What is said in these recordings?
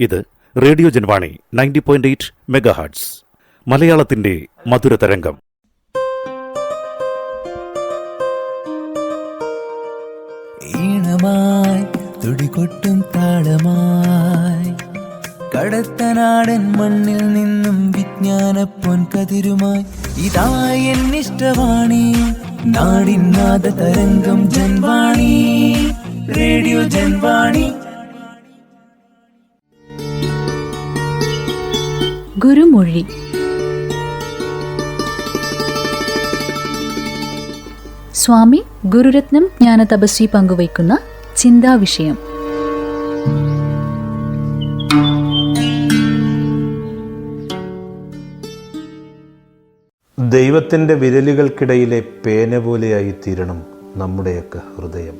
ഇത് radio Janvani ninety point eight megahertz മലയാളത്തിന്റെ മധുരതരംഗം ഈണമായി തുടികൊട്ടും താളമായി കടത്തനാടൻ മണ്ണിൽ നിന്നും വിജ്ഞാന പൊൻകതിരുമായി ഇതായി എന്നിഷ്ടവാണി നാടിൻ നാദ തരംഗം ജൻവാണി റേഡിയോ ജൻവാണി. ഗുരുമൊഴി. സ്വാമി ഗുരുരത്നം ജ്ഞാന തപസ്വി പങ്കുവയ്ക്കുന്ന ചിന്താവിഷയം. ദൈവത്തിന്റെ വിരലുകൾക്കിടയിലെ പേന പോലെയായി തീരണം നമ്മുടെയൊക്കെ ഹൃദയം.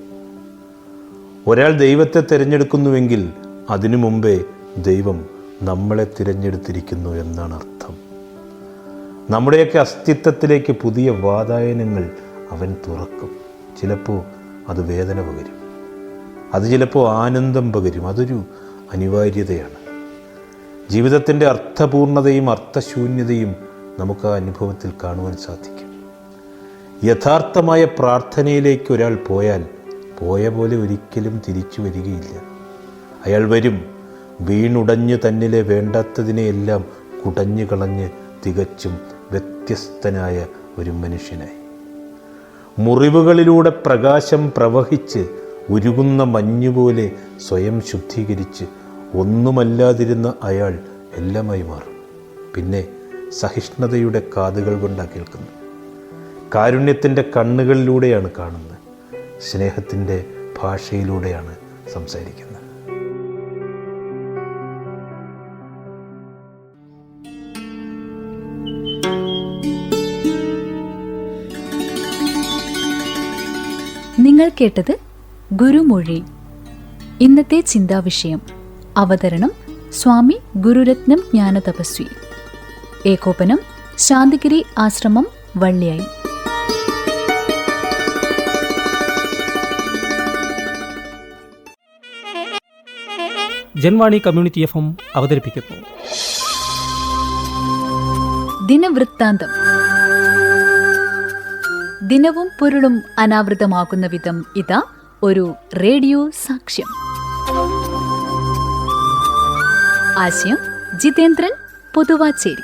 ഒരാൾ ദൈവത്തെ തിരഞ്ഞെടുക്കുന്നുവെങ്കിൽ അതിനു മുമ്പേ ദൈവം നമ്മളെ തിരഞ്ഞെടുത്തിരിക്കുന്നു എന്നാണ് അർത്ഥം. നമ്മുടെയൊക്കെ അസ്തിത്വത്തിലേക്ക് പുതിയ വാതായനങ്ങൾ അവൻ തുറക്കും. ചിലപ്പോൾ അത് വേദന പകരും. അത് ചിലപ്പോൾ ആനന്ദം പകരും. അതൊരു അനിവാര്യതയാണ്. ജീവിതത്തിന്റെ അർത്ഥപൂർണതയും അർത്ഥശൂന്യതയും നമുക്ക് ആ അനുഭവത്തിൽ കാണുവാൻ സാധിക്കും. യഥാർത്ഥമായ പ്രാർത്ഥനയിലേക്ക് ഒരാൾ പോയാൽ പോയ പോലെ ഒരിക്കലും തിരിച്ചു വരികയില്ല. അയാൾ വരും. വീണുടഞ്ഞ് തന്നിലെ വേണ്ടാത്തതിനെയെല്ലാം കുടഞ്ഞു കളഞ്ഞ് തികച്ചും വ്യത്യസ്തനായ ഒരു മനുഷ്യനായി മുറിവുകളിലൂടെ പ്രകാശം പ്രവഹിച്ച് ഉരുകുന്ന മഞ്ഞുപോലെ സ്വയം ശുദ്ധീകരിച്ച് ഒന്നുമല്ലാതിരുന്ന അയാൾ എല്ലാമായി മാറും. പിന്നെ സഹിഷ്ണുതയുടെ കാതുകൾ കൊണ്ടാണ് കേൾക്കുന്നു കാരുണ്യത്തിന്റെ കണ്ണുകളിലൂടെയാണ് കാണുന്നത്. സ്നേഹത്തിന്റെ ഭാഷയിലൂടെയാണ് സംസാരിക്കുന്നത്. നിങ്ങൾ കേട്ടത് ഗുരുമൊഴി. ഇന്നത്തെ ചിന്താവിഷയം അവതരണം സ്വാമി ഗുരുരത്നം ജ്ഞാനതപസ്വി. ഏകോപനം ശാന്തിഗിരി ആശ്രമം വള്ളിയായി. ജൻവാണി കമ്മ്യൂണിറ്റി എഫ് എം അവതരിപ്പിക്കുന്നു. ദിനവൃത്താന്തം. ദിനവും പൊരുളും അനാവൃതമാകുന്ന വിധം ഇതാ ഒരു റേഡിയോ സാക്ഷ്യം. ആശയം ജിതേന്ദ്രൻ പൊതുവാച്ചേരി.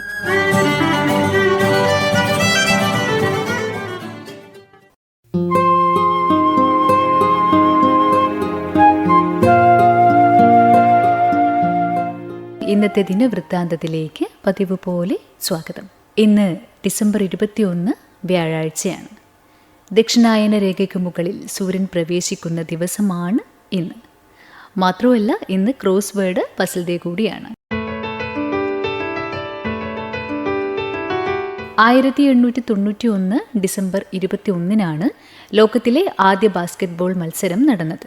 ഇന്നത്തെ ദിനവൃത്താന്തത്തിലേക്ക് പതിവ് പോലെ സ്വാഗതം. ഇന്ന് ഡിസംബർ ഇരുപത്തിയൊന്ന് വ്യാഴാഴ്ചയാണ്. ദക്ഷിണായന രേഖയ്ക്ക് മുകളിൽ സൂര്യൻ പ്രവേശിക്കുന്ന ദിവസമാണ് ഇന്ന്. മാത്രമല്ല ഇന്ന് ക്രോസ് വേർഡ് പസിൽ ഡേ കൂടിയാണ്. ആയിരത്തി എണ്ണൂറ്റി തൊണ്ണൂറ്റി ഒന്ന് ഡിസംബർ ഇരുപത്തി ഒന്നിനാണ് ലോകത്തിലെ ആദ്യ ബാസ്കറ്റ്ബോൾ മത്സരം നടന്നത്.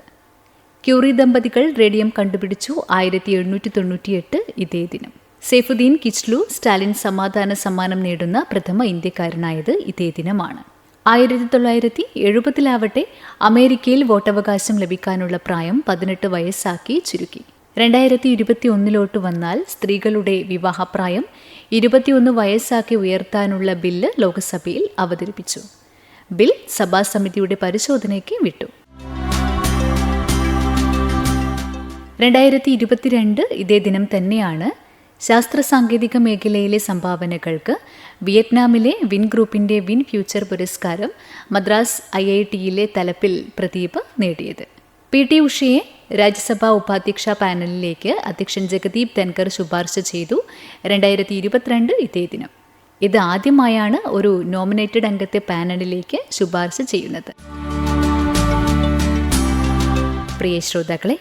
ക്യൂറി ദമ്പതികൾ റേഡിയം കണ്ടുപിടിച്ചു ആയിരത്തി എണ്ണൂറ്റി തൊണ്ണൂറ്റിയെട്ട് ഇതേ ദിനം. സെയ്ഫുദ്ദീൻ കിച്ലു സ്റ്റാലിൻ സമാധാന സമ്മാനം നേടുന്ന പ്രഥമ ഇന്ത്യക്കാരനായത് ഇതേ ദിനമാണ്. ആയിരത്തി തൊള്ളായിരത്തി എഴുപതിലാവട്ടെ അമേരിക്കയിൽ വോട്ടവകാശം ലഭിക്കാനുള്ള പ്രായം പതിനെട്ട് വയസ്സാക്കി ചുരുക്കി. രണ്ടായിരത്തി ഇരുപത്തി ഒന്നിലോട്ട് വന്നാൽ സ്ത്രീകളുടെ വിവാഹപ്രായം ഇരുപത്തിയൊന്ന് വയസ്സാക്കി ഉയർത്താനുള്ള ബില്ല് ലോക്സഭയിൽ അവതരിപ്പിച്ചു. ബിൽ സഭാസമിതിയുടെ പരിശോധനയ്ക്ക് വിട്ടു. രണ്ടായിരത്തി ഇരുപത്തിരണ്ട് ഇതേ ദിനം തന്നെയാണ് ശാസ്ത്ര സാങ്കേതിക മേഖലയിലെ സംഭാവനകൾക്ക് വിയറ്റ്നാമിലെ വിൻ ഗ്രൂപ്പിന്റെ വിൻ ഫ്യൂച്ചർ പുരസ്കാരം മദ്രാസ് ഐ ഐ ടിയിലെ തലപ്പിൽ പ്രദീപ് നേടിയത്. പി ടി ഉഷയെ രാജ്യസഭാ ഉപാധ്യക്ഷ പാനലിലേക്ക് അധ്യക്ഷൻ ജഗദീപ് ധൻകർ ശുപാർശ ചെയ്തു രണ്ടായിരത്തി ഇരുപത്തിരണ്ട് ഇതേ ദിനം. ഇത് ആദ്യമായാണ് ഒരു നോമിനേറ്റഡ് അംഗത്തെ പാനലിലേക്ക് ശുപാർശ ചെയ്യുന്നത്. പ്രിയ ശ്രോതാക്കളെ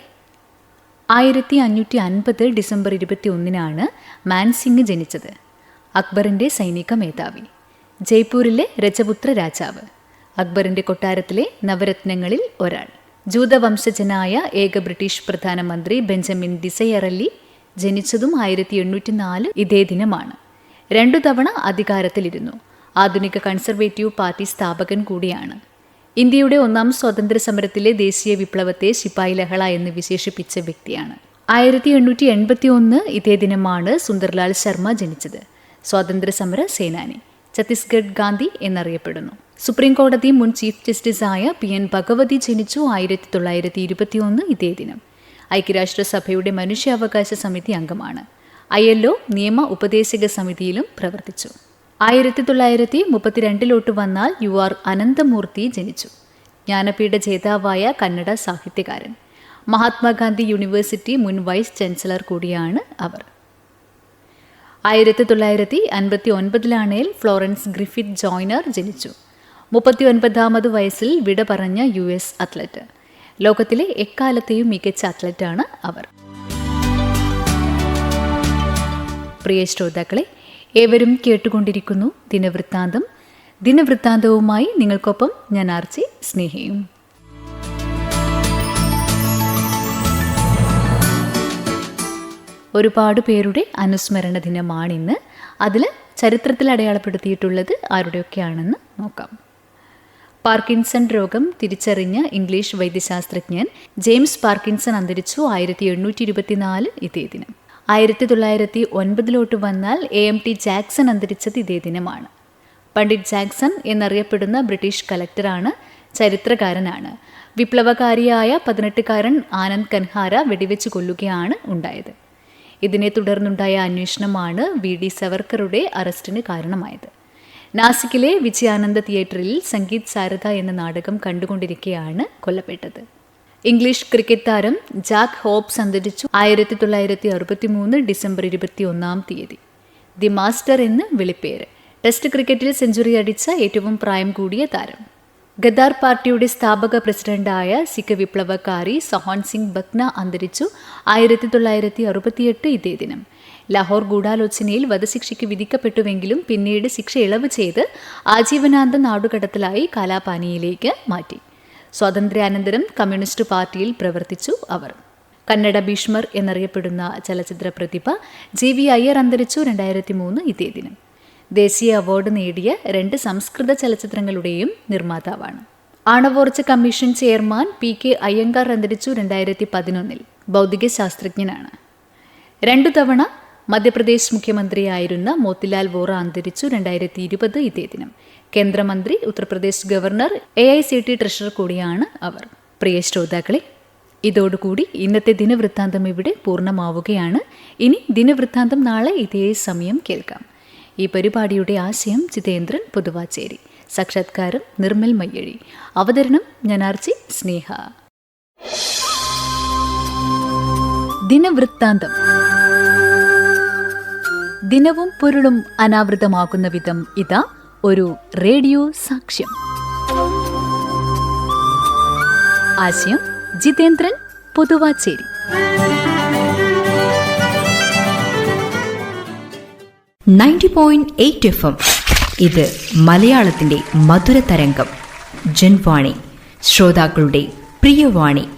ആയിരത്തി അഞ്ഞൂറ്റി അൻപത് ഡിസംബർ ഇരുപത്തി ഒന്നിനാണ് മാൻസിംഗ് ജനിച്ചത്. അക്ബറിന്റെ സൈനിക മേധാവി. ജയ്പൂരിലെ രജപുത്ര രാജാവ്. അക്ബറിന്റെ കൊട്ടാരത്തിലെ നവരത്നങ്ങളിൽ ഒരാൾ. ജൂതവംശജനായ ഏക ബ്രിട്ടീഷ് പ്രധാനമന്ത്രി ബെഞ്ചമിൻ ദിസയറലി ജനിച്ചതും ആയിരത്തി എണ്ണൂറ്റി നാല് ഇതേ ദിനമാണ്. രണ്ടു തവണ അധികാരത്തിലിരുന്നു. ആധുനിക കൺസർവേറ്റീവ് പാർട്ടി സ്ഥാപകൻ കൂടിയാണ്. ഇന്ത്യയുടെ ഒന്നാം സ്വാതന്ത്ര്യ സമരത്തിലെ ദേശീയ വിപ്ലവത്തെ ശിപ്പായി ലഹള എന്ന് വിശേഷിപ്പിച്ച വ്യക്തിയാണ്. ആയിരത്തി എണ്ണൂറ്റി എൺപത്തി ഒന്ന് ഇതേ ദിനമാണ് സുന്ദർലാൽ ശർമ്മ ജനിച്ചത്. സ്വാതന്ത്ര്യ സമര സേനാനി. ഛത്തീസ്ഗഡ് ഗാന്ധി എന്നറിയപ്പെടുന്നു. സുപ്രീം കോടതി മുൻ ചീഫ് ജസ്റ്റിസായ പി എൻ ഭഗവതി ജനിച്ചു ആയിരത്തി തൊള്ളായിരത്തി ഇരുപത്തിയൊന്ന് ഇതേ ദിനം. ഐക്യരാഷ്ട്രസഭയുടെ മനുഷ്യാവകാശ സമിതി അംഗമാണ്. ഐ നിയമ ഉപദേശക സമിതിയിലും പ്രവർത്തിച്ചു. ആയിരത്തി തൊള്ളായിരത്തി മുപ്പത്തിരണ്ടിലോട്ട് വന്നാൽ യു ആർ അനന്തമൂർത്തി ജനിച്ചു. ജ്ഞാനപീഠ ജേതാവായ കന്നഡ സാഹിത്യകാരൻ. മഹാത്മാഗാന്ധി യൂണിവേഴ്സിറ്റി മുൻ വൈസ് ചാൻസലർ കൂടിയാണ് അവർ. ആയിരത്തി തൊള്ളായിരത്തി അൻപത്തി ഒൻപതിലാണേൽ ഫ്ലോറൻസ് ഗ്രിഫിത്ത് ജോയ്നർ ജനിച്ചു. മുപ്പത്തി ഒൻപതാമത് വയസ്സിൽ വിട പറഞ്ഞ യു എസ് അത്ലറ്റ്. ലോകത്തിലെ എക്കാലത്തെയും മികച്ച അത്ലറ്റാണ് അവർ. പ്രിയ ശ്രോതാക്കളെ ഏവരും കേട്ടുകൊണ്ടിരിക്കുന്നു ദിനവൃത്താന്തം. ദിനവൃത്താന്തവുമായി നിങ്ങൾക്കൊപ്പം ഞാൻ ആർച്ചി സ്നേഹയും. ഒരുപാട് പേരുടെ അനുസ്മരണ ദിനമാണിന്ന്. അതിൽ ചരിത്രത്തിൽ അടയാളപ്പെടുത്തിയിട്ടുള്ളത് ആരുടെയൊക്കെയാണെന്ന് നോക്കാം. പാർക്കിൻസൺ രോഗം തിരിച്ചറിഞ്ഞ ഇംഗ്ലീഷ് വൈദ്യശാസ്ത്രജ്ഞൻ ജെയിംസ് പാർക്കിൻസൺ അന്തരിച്ചു ആയിരത്തി എണ്ണൂറ്റി ഇരുപത്തിനാല് ഇതേ ദിനം. ആയിരത്തി തൊള്ളായിരത്തി ഒൻപതിലോട്ട് വന്നാൽ എ എം ടി ജാക്സൺ അന്തരിച്ചത് ഇതേ ദിനമാണ്. പണ്ഡിറ്റ് ജാക്സൺ എന്നറിയപ്പെടുന്ന ബ്രിട്ടീഷ് കലക്ടറാണ് ചരിത്രകാരനാണ്. വിപ്ലവകാരിയായ പതിനെട്ടുകാരൻ ആനന്ദ് കൻഹാര വെടിവെച്ച് കൊല്ലുകയാണ് ഉണ്ടായത്. ഇതിനെ തുടർന്നുണ്ടായ അന്വേഷണമാണ് വി ഡി സവർക്കറുടെ അറസ്റ്റിന് കാരണമായത്. നാസിക്കിലെ വിജയാനന്ദ തിയേറ്ററിൽ സംഗീത് സാരദ എന്ന നാടകം കണ്ടുകൊണ്ടിരിക്കെയാണ് കൊല്ലപ്പെട്ടത്. ഇംഗ്ലീഷ് ക്രിക്കറ്റ് താരം ജാക്ക് ഹോപ്സ് അന്തരിച്ചു ആയിരത്തി തൊള്ളായിരത്തി അറുപത്തി മൂന്ന് ഡിസംബർ ഇരുപത്തി ഒന്നാം തീയതി. ദി മാസ്റ്റർ എന്ന് വിളിപ്പേര്. ടെസ്റ്റ് ക്രിക്കറ്റിൽ സെഞ്ചുറി അടിച്ച ഏറ്റവും പ്രായം കൂടിയ താരം. ഗദാർ പാർട്ടിയുടെ സ്ഥാപക പ്രസിഡന്റായ സിഖ് വിപ്ലവകാരി സഹോൻ സിംഗ് ബക്ന അന്തരിച്ചു ആയിരത്തി തൊള്ളായിരത്തി അറുപത്തിയെട്ട് ഇതേ ദിനം. ലാഹോർ ഗൂഢാലോചനയിൽ വധശിക്ഷയ്ക്ക് വിധിക്കപ്പെട്ടുവെങ്കിലും പിന്നീട് ശിക്ഷ ഇളവ് ചെയ്ത് ആജീവനാന്ത നാടുകടത്തലായി കാലാപാനിയിലേക്ക് മാറ്റി. സ്വാതന്ത്ര്യാനന്തരം കമ്മ്യൂണിസ്റ്റ് പാർട്ടിയിൽ പ്രവർത്തിച്ചു അവർ. കന്നഡ ഭീഷ്മർ എന്നറിയപ്പെടുന്ന ചലച്ചിത്ര പ്രതിഭ ജി വി അയ്യർ അന്തരിച്ചു രണ്ടായിരത്തി മൂന്ന് ഇതേ ദിനം. ദേശീയ അവാർഡ് നേടിയ രണ്ട് സംസ്കൃത ചലച്ചിത്രങ്ങളുടെയും നിർമ്മാതാവാണ്. ആണവോർജ commission chairman P K Iyengar അന്തരിച്ചു രണ്ടായിരത്തി പതിനൊന്നിൽ ഭൗതിക ശാസ്ത്രജ്ഞനാണ്. രണ്ടു തവണ മധ്യപ്രദേശ് മുഖ്യമന്ത്രിയായിരുന്ന മോത്തിലാൽ വോറ അന്തരിച്ചു രണ്ടായിരത്തി ഇരുപത് ഇതേ ദിനം. കേന്ദ്രമന്ത്രി Uttar Pradesh governor A I C T treasurer കൂടിയാണ് അവർ. പ്രിയ ശ്രോതാക്കളെ ഇതോടുകൂടി ഇന്നത്തെ ദിനവൃത്താന്തം ഇവിടെ പൂർണമാവുകയാണ്. ഇനി ദിനവൃത്താന്തം നാളെ ഇതേ സമയം കേൾക്കാം. ഈ പരിപാടിയുടെ ആശയം ജിതേന്ദ്രൻ പുതുവാച്ചേരി. സാക്ഷാത്കാരം നിർമ്മൽ മയ്യഴി. അവതരണം ഞാനാർച്ചി സ്നേഹ. ദിനവൃത്താന്തം. ദിനവും പൊരുളും അനാവൃതമാകുന്ന വിധം ഇതാ ഒരു റേഡിയോ സാക്ഷ്യം. ആശയം Jithendran Puthuvachery. Ninety point eight F M. ഇത് മലയാളത്തിന്റെ മധുര തരംഗം ജൻവാണി ശ്രോതാക്കളുടെ പ്രിയവാണി.